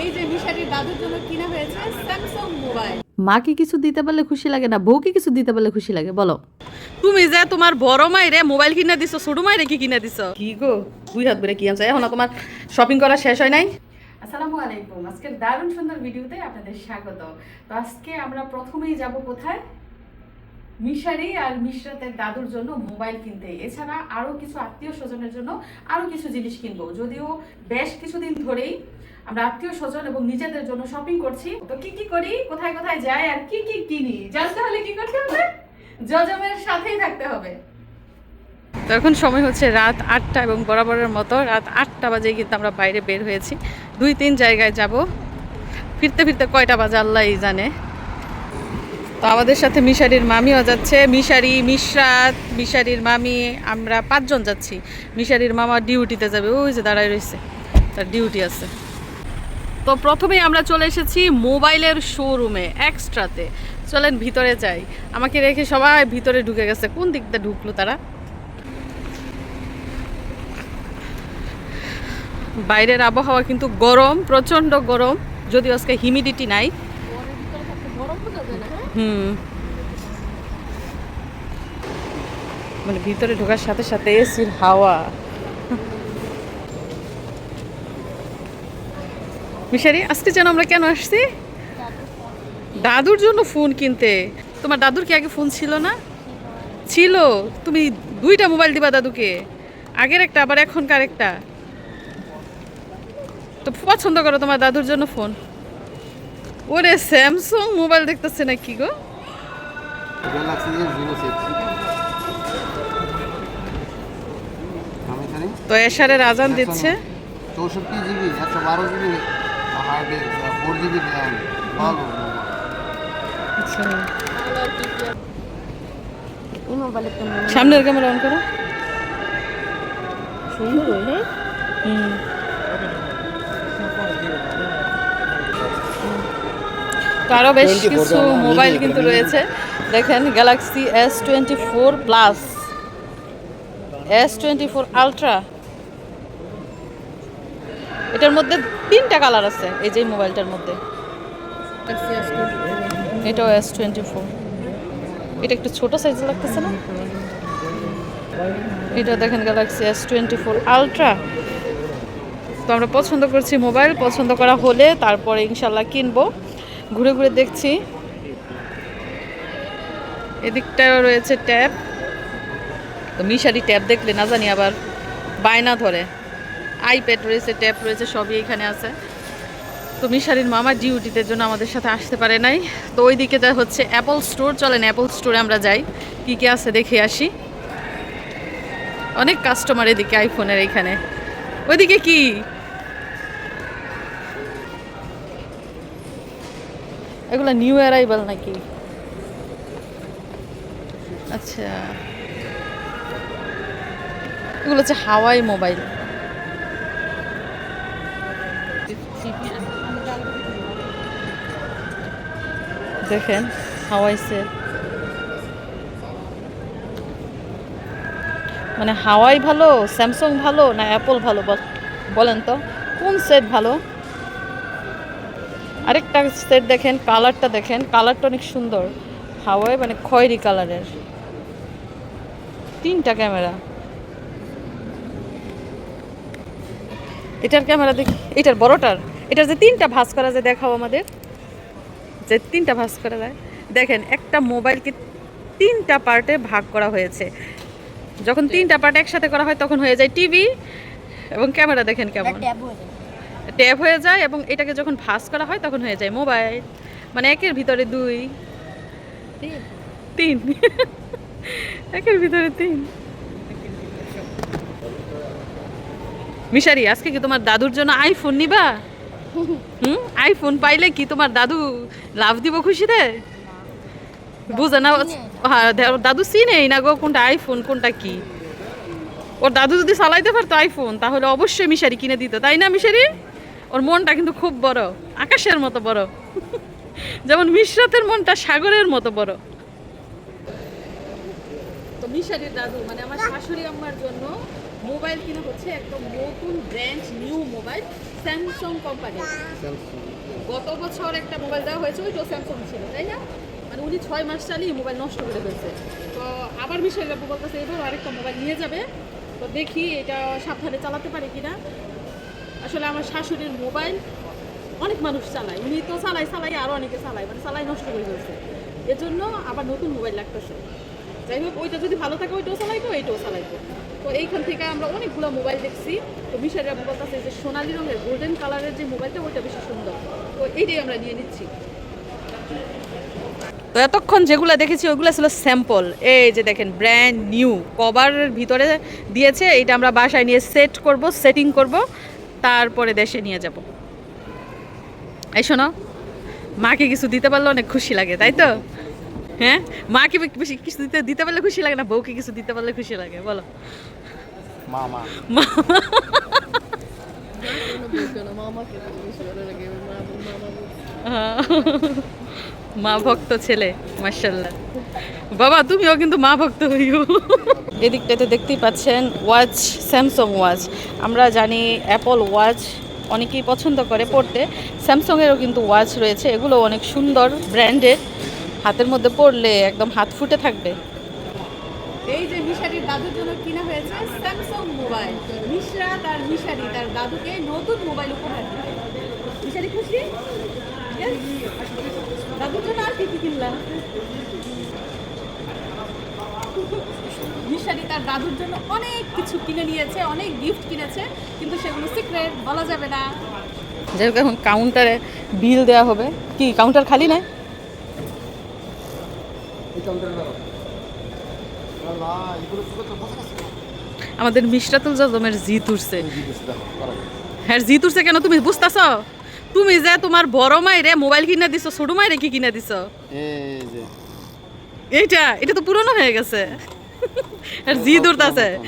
এই যে মিশারির দাদুর জন্য কিনা হয়েছে স্যামসাং মোবাইল মাকে কিছু দিতে পারলে খুশি লাগে না? বউকে কিছু দিতে পারলে খুশি লাগে? বলো। তুমি যে তোমার বড় মাইরে মোবাইল কিনে দিছো ছোট মাইরে কি কিনে দিছো? কি গো? দুই হাত বেড়ে কি আনছো? এখন তোমার শপিং করা শেষ হয় নাই? আসসালামু আলাইকুম। আজকের দারুণ সুন্দর ভিডিওতে আপনাদের স্বাগত। তো আজকে আমরা প্রথমেই যাব কোথায়? মিশারি আর মিশরাতের দাদুর জন্য মোবাইল কিনতে। এছাড়া আরও কিছু আত্মীয় স্বজনের জন্য আরও কিছু জিনিস কিনবো। যদিও বেশ কিছুদিন ধরেই আমরা আত্মীয় স্বজন এবং নিজেদের জন্য শপিং করছি। তো কি কি করি? কোথায় কোথায় যাই আর কি কি কিনি? জানতে হলে কি করতে হবে? জজমের সাথেই থাকতে হবে। তো এখন সময় হচ্ছে রাত আটটা এবং বরাবরের মতো। রাত আটটা বাজে কিন্তু আমরা বাইরে বের হয়েছি। দুই তিন জায়গায় যাব। ফিরতে ফিরতে কয়টা বাজে? আল্লাহই জানে। তো আমাদের সাথে মিশারির মামিও যাচ্ছে। মিশারি, মিশরাত, মিশারির মামি, আমরা পাঁচজন যাচ্ছি। মিশারির মামা ডিউটিতে যাবে। ওই যে দাঁড়ায় রয়েছে। তার ডিউটি আছে। তো প্রথমেই আমরা চলে এসেছি মোবাইলের শোরুমে এক্সট্রাতে চলেন ভিতরে যাই। আমাকে রেখে সবাই ভিতরে ঢুকে গেছে। কোন দিকটা ঢুকলো তারা? বাইরের আবহাওয়া কিন্তু গরম, প্রচণ্ড গরম। যদিও আজকে হিউমিডিটি নাই। হুম। মানে ভিতরে ঢোকার সাথে সাথে এসির হাওয়া। মিশারি, আজকে যেন আমরা কেন আসছি? দাদুর জন্য ফোন কিনতে। তোমার দাদুর কি আগে ফোন ছিল না? ছিল। তুমি দুইটা মোবাইল দিবা দাদুকে। আগের একটা, আবার এখনকার একটা। তো পছন্দ করো তোমার দাদুর জন্য ফোন। ওরে স্যামসং মোবাইল দেখতেছে না কি গো? তো এশারের আজান দিচ্ছে। চৌষট্টি জিবি একশো বারো GB hard four GB RAM ভালো আচ্ছা। সামনের ক্যামেরা অন করো। সুন্দর হুম। আরও বেশ কিছু মোবাইল কিন্তু রয়েছে। দেখেন Galaxy S twenty four plus S twenty four ultra এটার মধ্যে তিনটা কালার আছে এই যে মোবাইলটার মধ্যে। এটাও এস টোয়েন্টি ফোর এটা একটু ছোটো সাইজ লাগতেছে না? এটা দেখেন Galaxy S twenty four Ultra তো আমরা পছন্দ করছি মোবাইল পছন্দ করা হলে তারপরে ইনশাল্লাহ কিনবো। ঘুরে ঘুরে দেখছি। এদিকটাও রয়েছে ট্যাব। তো মিশারি ট্যাব দেখলে না জানি আবার বায়না ধরে। আইপ্যাড রয়েছে, ট্যাব রয়েছে, সবই এখানে আছে। তো মিশারির মামা ডিউটিতে জন্য আমাদের সাথে আসতে পারে নাই। তো ওইদিকে যা হচ্ছে অ্যাপল স্টোর। চলেন অ্যাপল স্টোরে আমরা যাই। কী কী আছে দেখে আসি। অনেক কাস্টমার এদিকে আইফোনের এখানে। ওইদিকে কি? এগুলো নিউ অ্যারাইভাল নাকি? আচ্ছা। এগুলো হচ্ছে হাওয়াই মোবাইল দেখেন, হাওয়াই সেট মানে হাওয়াই ভালো, স্যামসাং ভালো না অ্যাপল ভালো বল- বলেন তো, কোন সেট ভালো? আরেকটা সেট দেখেন কালারটা দেখেন। কালারটা অনেক সুন্দর। হাওয়াই মানে খয়েরি কালারের তিনটা ক্যামেরা এটার ক্যামেরা দেখ, এটার বড়টার। এটার যে তিনটা ভাঁজ করা যায়, দেখাও আমাদের। যে তিনটা ভাঁজ করা যায়। দেখেন, একটা মোবাইলকে তিনটা পার্টে ভাগ করা হয়েছে। যখন তিনটা পার্ট একসাথে করা হয়, তখন হয়ে যায় টিভি এবং ক্যামেরা। দেখেন কেমন। ট্যাব হয়ে যায় এবং এটাকে যখন ভাঁজ করা হয় তখন হয়ে যায় মোবাইল। মানে একের ভিতরে দুই। তিন। একের ভিতরে তিন। মিশারি আজকে কি তোমার দাদুর জন্য আইফোন নিবা? হুম? আইফোন পাইলে কি তোমার দাদু লাভ দিব খুশিতে? বুঝে না হ্যাঁ দাদু চিনেই না গো কোনটা আইফোন কোনটা কি? ওর দাদু যদি চালাইতে পারতো আইফোন তাহলে অবশ্যই মিশারি কিনে দিত। তাই না মিশারি? ওর মনটা কিন্তু খুব বড় আকাশের মতো বড়। যেমন মিশরাতের মনটা সাগরের মতো বড়। তো মিশারির দাদু মানে আমার শাশুড়ি আম্মার জন্য মোবাইল কিনা হচ্ছে একদম নতুন brand new mobile Samsung company গত বছর একটা মোবাইল দেওয়া হয়েছে ওইটাও স্যামসাং ছিল তাই না? মানে উনি ছয় মাস চালিয়ে মোবাইল নষ্ট করে ফেলছে। তো আবার মিশাইল বাবু বলতেছে এবার আরেকটা মোবাইল নিয়ে যাবে। তো দেখি এটা সাবধানে চালাতে পারে কিনা। আসলে আমার শাশুড়ির মোবাইল অনেক মানুষ চালায়। উনি তো চালায় চালাই আরও অনেকে চালায় মানে চালাই নষ্ট করে ফেলছে। এজন্য আবার নতুন মোবাইল লাগতেছে। যাই হোক, ওইটা যদি ভালো থাকে ওইটাও চালাইবো, এইটাও চালাইবো। তো এইখান থেকে আমরা অনেকগুলো মোবাইল দেখছি। তো মিশারি আপু বলতেছে যে সোনালি রঙের গোল্ডেন কালারের যে মোবাইলটা, ওইটা বেশি সুন্দর। তো এইটাই আমরা নিয়ে নিচ্ছি। তো এতক্ষণ যেগুলো দেখেছি, ওইগুলো ছিল স্যাম্পল এই যে দেখেন ব্র্যান্ড নিউ কভারের ভিতরে দিয়েছে, এইটা আমরা বাসায় নিয়ে সেট করব সেটিং করব। তারপরে দেশে নিয়ে যাব। এই শোনো মাকে কিছু দিতে পারলে অনেক খুশি লাগে তাই তো? হ্যাঁ? মাকে বেশি কিছু দিতে দিতে পারলে খুশি লাগে না? বউকে কিছু দিতে পারলে খুশি লাগে বলো। মা মা মা মা ভক্ত ছেলে মার্শাল্লাহ বাবা তুমিও কিন্তু মা ভক্ত হইও। এদিকটাতে দেখতেই পাচ্ছেন ওয়াচ স্যামসং ওয়াচ। আমরা জানি অ্যাপল ওয়াচ অনেকেই পছন্দ করে পড়তে। স্যামসংয়েরও কিন্তু ওয়াচ রয়েছে এগুলো অনেক সুন্দর ব্র্যান্ডেড হাতের মধ্যে পড়লে একদম হাত ফুটে থাকবে। এই যে মিশারির দাদুর জন্য কিনা হয়েছে স্যামসাং মোবাইল। মিশরা তার মিশারি তার দাদুকে নতুন মোবাইল উপহার দিবে। মিশারি খুশি? দাদুর জন্য আর কি কি কিনলাম? মিশারি তার দাদুর জন্য অনেক কিছু কিনে নিয়েছে অনেক গিফট কিনেছে কিন্তু সেগুলো সিক্রেট বলা যাবে না। যাই হোক এখন কাউন্টারে বিল দেওয়া হবে। কি কাউন্টার খালি নাই? আমাদের মিশরাতুল জজমের জিত উঠছে। দেখো করো হ্যাঁ জিত উঠছে কেন তুমি বুঝতেছ? তুমি যে তোমার বড় মাইরে মোবাইল কিনে দিছো ছোট মাইরে কি কিনে দিছো? এই যে। এইটা এটা তো পুরনো হয়ে গেছে। আর জি জিদ উঠতেছে